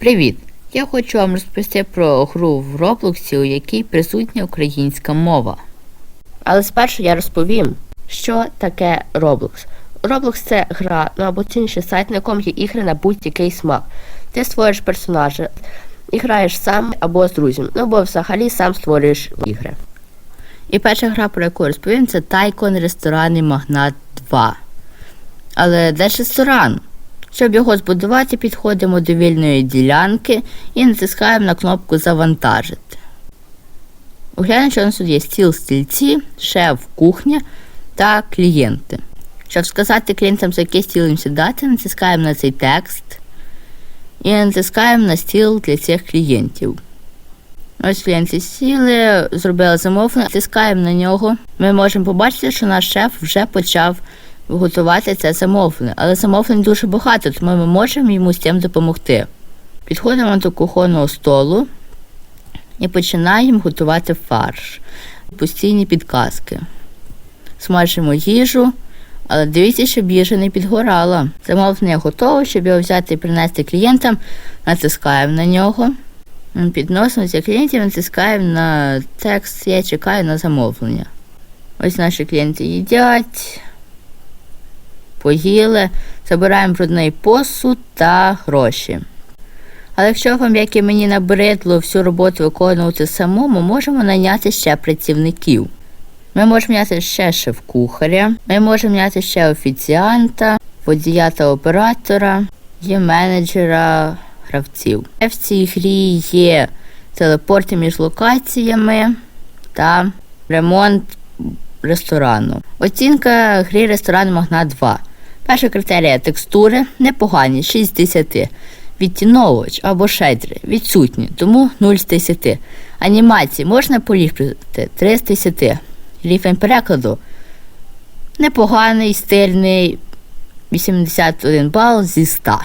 Привіт! Я хочу вам розповісти про гру в Роблоксі, у якій присутня українська мова. Але спершу я розповім, що таке Roblox. Roblox це гра, ну або цінніший сайт, на якому є ігри на будь-який смак. Ти створюєш персонажа і граєш сам або з друзями, ну або взагалі сам створюєш ігри. І перша гра, про яку я розповім, це Тайкон Ресторанний Магнат 2. Але де ж ресторан? Щоб його збудувати, підходимо до вільної ділянки і натискаємо на кнопку Завантажити. Оглянемо, що у нас тут є стіл стільці, шеф, кухня та клієнти. Щоб сказати клієнтам, за який стіл їм сідати, натискаємо на цей текст і натискаємо на стіл для цих клієнтів. Ось клієнти сіли, зробили замовлення, натискаємо на нього. Ми можемо побачити, що наш шеф вже почав готувати це замовлення. Але замовлень дуже багато, тому ми можемо йому з цим допомогти. Підходимо до кухонного столу і починаємо готувати фарш. Постійні підказки. Смажимо їжу, але дивіться, щоб їжа не підгорала. Замовлення готове, щоб його взяти і принести клієнтам, натискаємо на нього. Підносимо для клієнтів, натискаємо на текст Я чекаю на замовлення. Ось наші клієнти їдять, поїли, забираємо брудний посуд та гроші. Але якщо вам, як і мені набридло всю роботу виконувати самому, можемо наняти ще працівників. Ми можемо наняти ще шеф-кухаря, ми можемо наняти ще офіціанта, водія та оператора, є менеджера гравців. В цій грі є телепорти між локаціями та ремонт ресторану. Оцінка гри ресторан Магнат 2. Перша критерія текстури непогані, 6 з 10. Відтіновувач або шейдери відсутні, тому 0 з 10. Анімації можна поліпшити 3 з 10. Рівень перекладу непоганий, стильний, 81 бал зі 100.